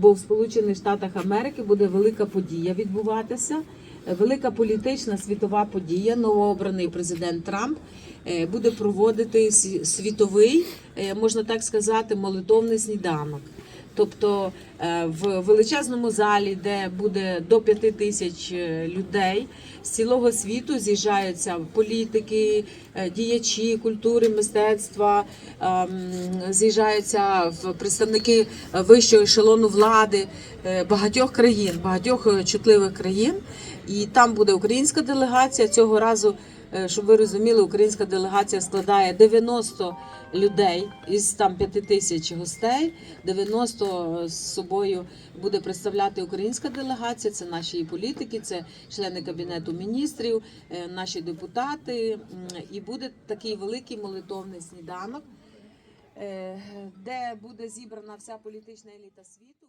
Бо в Сполучених Штатах Америки буде велика подія відбуватися, е, велика політична світова подія. Новообраний президент Трамп е, буде проводити світовий, е, можна так сказати, молитовний сніданок. Тобто е, в величезному залі, де буде до п'яти тисяч е, людей з цілого світу з'їжджаються політики, е, діячі культури, мистецтва, ем, з'їжджаються представники вищого ешелону влади багатьох країн, багатьох чутливих країн. І там буде українська делегація цього разу. Щоб ви розуміли, українська делегація складає 90 людей із там 5 тисяч гостей. 90 з собою буде представляти українська делегація. Це наші політики, це члени кабінету міністрів, е, наші депутати. І буде такий великий молитовний сніданок, е, де буде зібрана вся політична еліта світу.